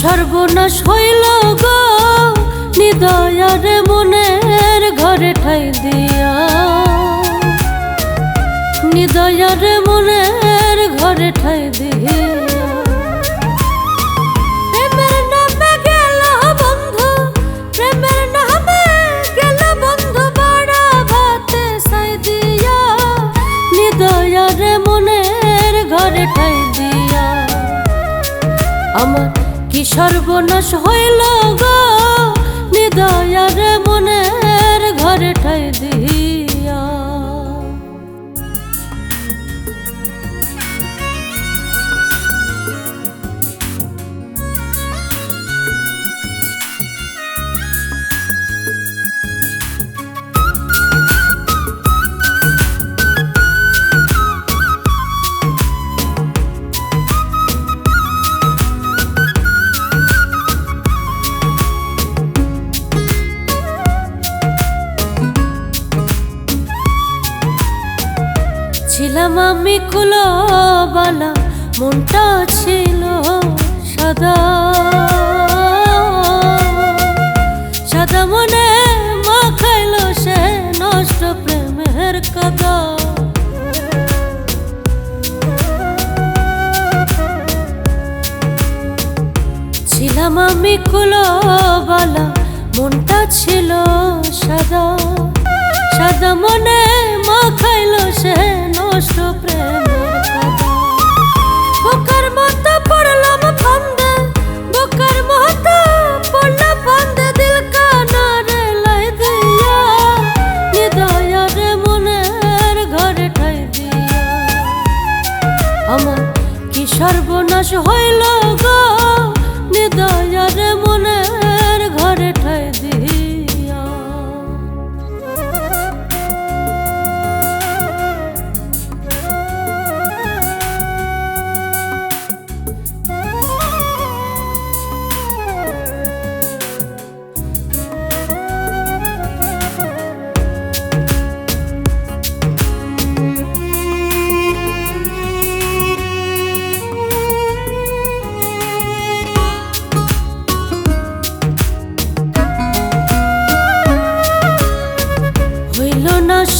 সর্বনাশ হইল গো, নিদয়ার মনের ঘরে ঠাই দিয়া। নিদয়ার মনের ঘরে ঠাই মনের ঘরে ঠাই দিয়া। আমার কি সর্বনাশ হইল গো? নিদয়ার মনের ঘরে ঠাই দিয়া ছিলাম আমি খুলো বালা মনটা ছিল সাদা। সাদা মনে মা খাইলো সে নষ্ট প্রেমের কাদা ছিলাম আমি খুলো বালা মনটা ছিল সাদা। সাদা মনে আমার কি সর্বনাশ হইল গো? হৃদয়ের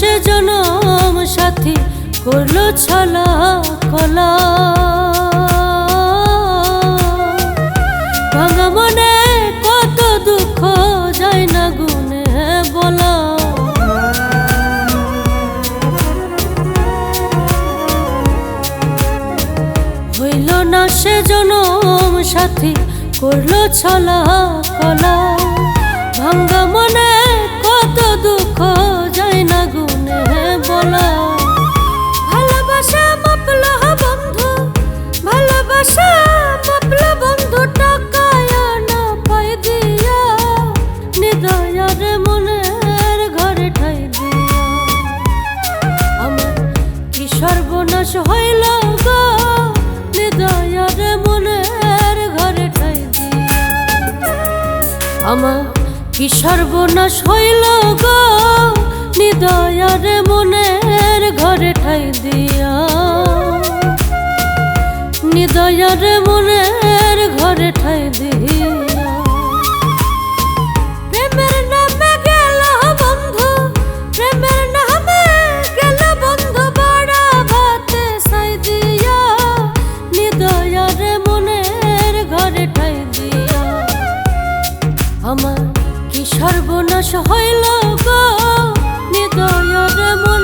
সে জনম সাথী করল ছলা কলা। কত দুঃখ হইল না সে জনম সাথী করল ছলা কলা। ভাঙ্গা মনে আমার কি সর্বনাশ হইল গো? হৃদয়ের মনের ঘরে ঠাই দিয়া। হৃদয়ের মনের ঘরে ঠাই দিয়া। প্রেমের নামে সর্বনাশ হইল গো নিদয়ার মনের